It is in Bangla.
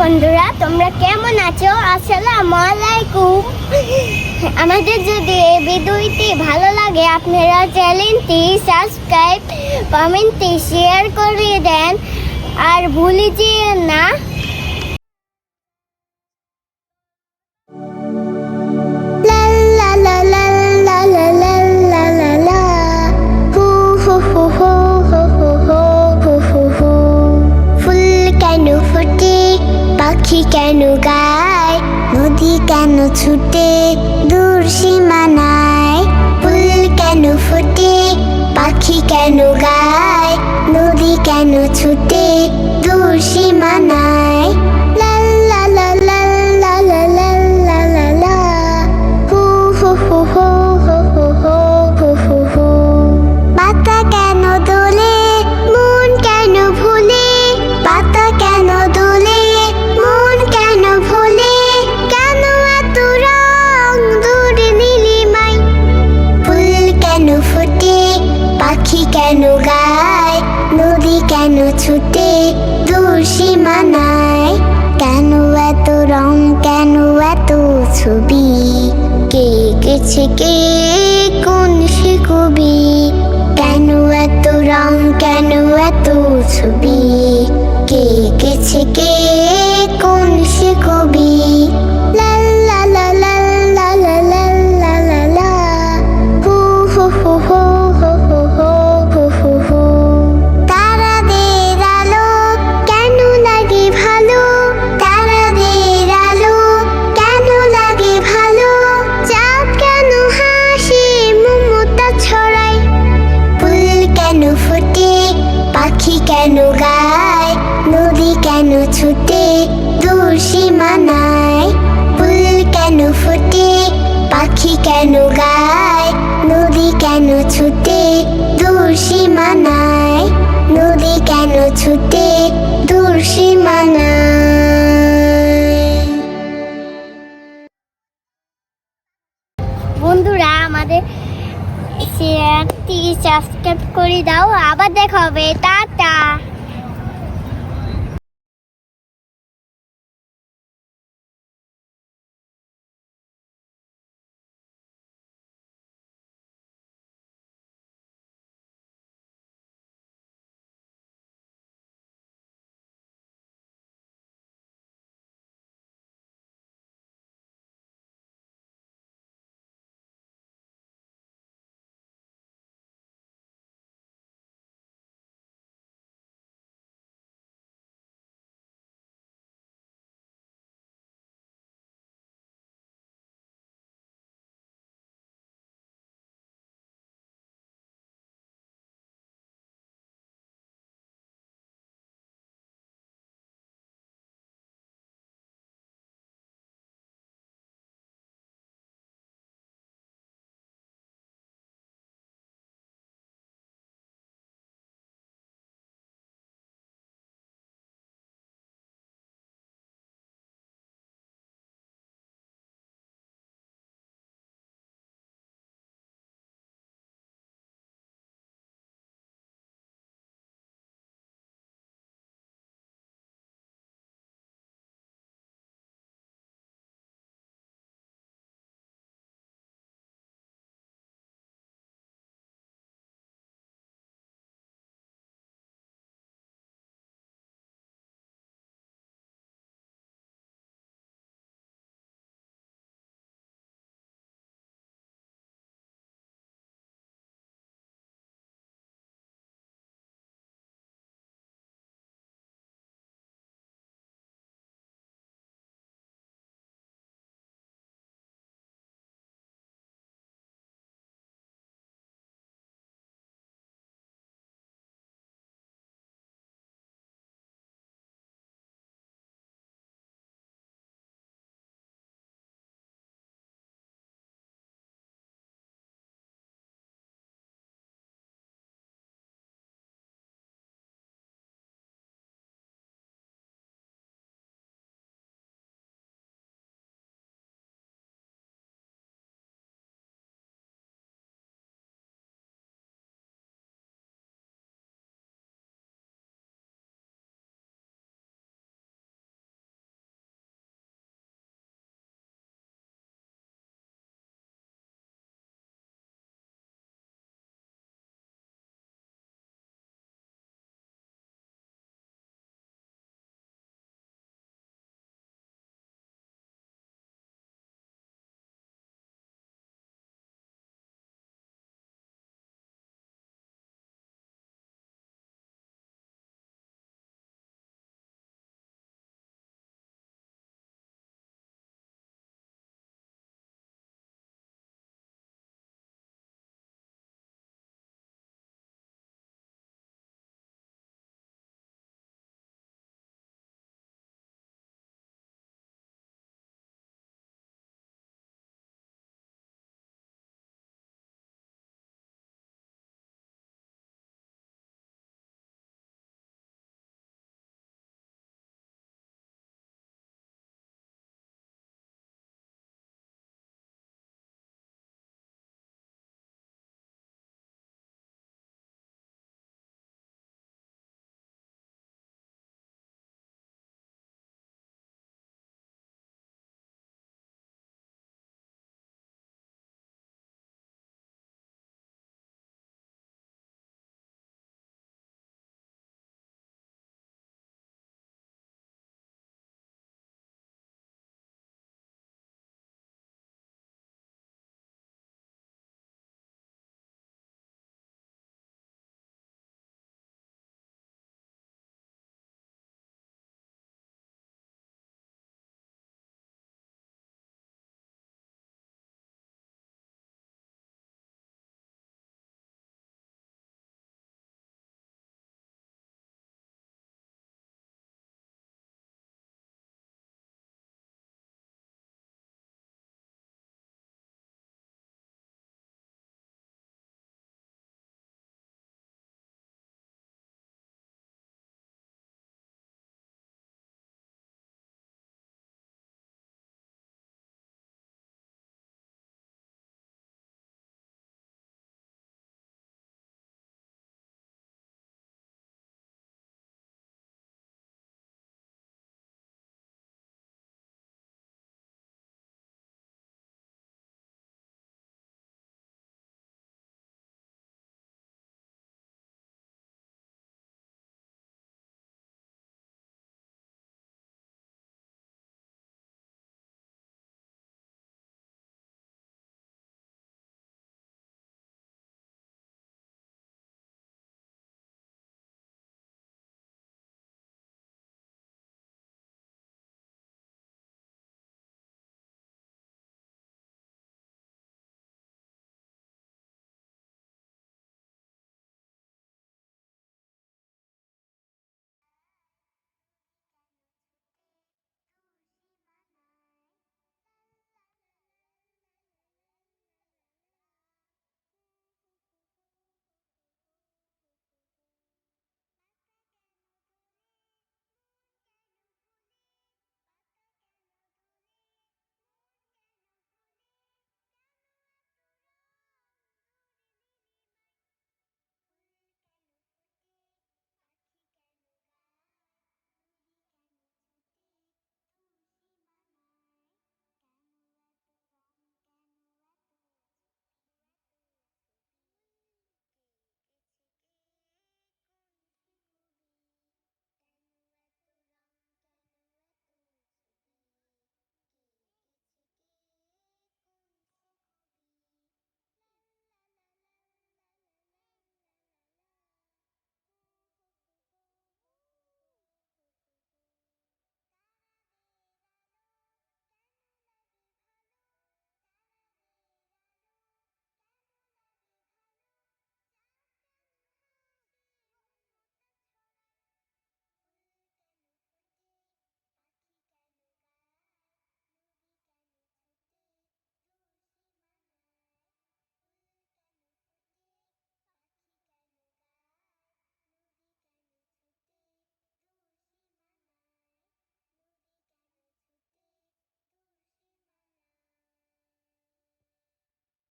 বন্ধুরা, তোমরা কেমন আছো? আসসালামু আলাইকুম আমাদের যদি এই ভিডিওটি ভালো লাগে, আপনারা চ্যানেলটি সাবস্ক্রাইব, কমেন্টটি শেয়ার করে দেন। আর ভুলে যেন না। কেন গায় নদী কেন ছুটে, দূর সীমানায়? ফুল কেন ফুটে, পাখি কেন গায়? নদী কেন ছুটে, দূর সীমানায়? দূর সীমানায় কেন এত রং, কেন এত ছবি? কে গেছে, কে কোন সে কবি কেন এত রং, কেন এত সীমানায় নদী কেন ছুটে দূর সীমানায়? বন্ধুরা, আমাদের শেয়ারটি সাবস্ক্রাইব করে দাও। আবার দেখা হবে। টাটা!